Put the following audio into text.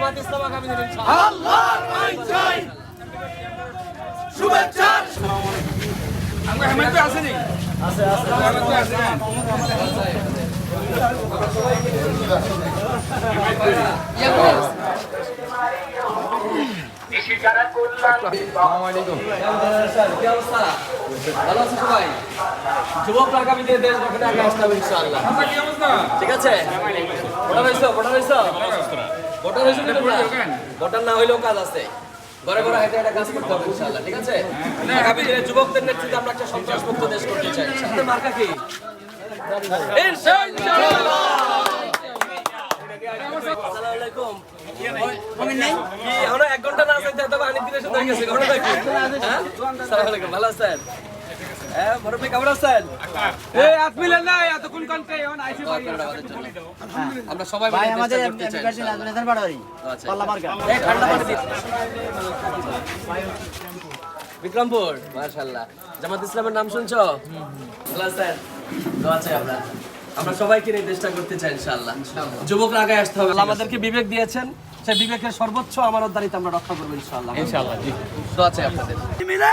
জামাত ইসলাম আগামী দিনে ইনশাআল্লাহ। আল্লাহর আইন চাই। শুভেচ্ছা। কি অবস্থা ভালো আছে সবাই যুবক আগামী দিনে দেশ গঠনে আগে আসতে হবে ইনশাআল্লাহ ঠিক আছে ভোটার হয়েছ ভোটার না হইলেও কাজ আছে। ঘরে ঘরে হেঁটে হেঁটে কাজ করতে হবে ইনশাআল্লাহ ঠিক আছে? আগামী দিনে যুবকদের নেতৃত্বে আমরা একটা সন্ত্রাসমুক্ত দেশ করতে চাই। সাথে মার্কা কি? ইনশাআল্লাহ। আসসালামু আলাইকুম কি এখনও এক ঘণ্টা না আছে তবে আনি দিনে শুধু গেছে ঘটনা কি? হ্যাঁ? আসসালামু আলাইকুম ভালো আছেন? আমরা সবাই ভাই আমাদের বাড়ি আচ্ছা। পাল্লা মার্কা। এই ঠান্ডা পানি দিন বিক্রমপুর। মাশাআল্লাহ। জামাত ইসলামের নাম শুনছো? দোয়া চাই আমরা। আমরা সবাইকে নিয়ে চেষ্টা করতে চাই ইনশাআল্লাহ। যুবকরা আগে আসতে হবে। আমাদেরকে বিবেক দিয়েছেন। সেই বিবেকের সর্বোচ্চ আমানতদারিতা আমরা রক্ষা করব ইনশাআল্লাহ। ইনশাআল্লাহ জি। দোয়া চাই আপনাদের। মিলে!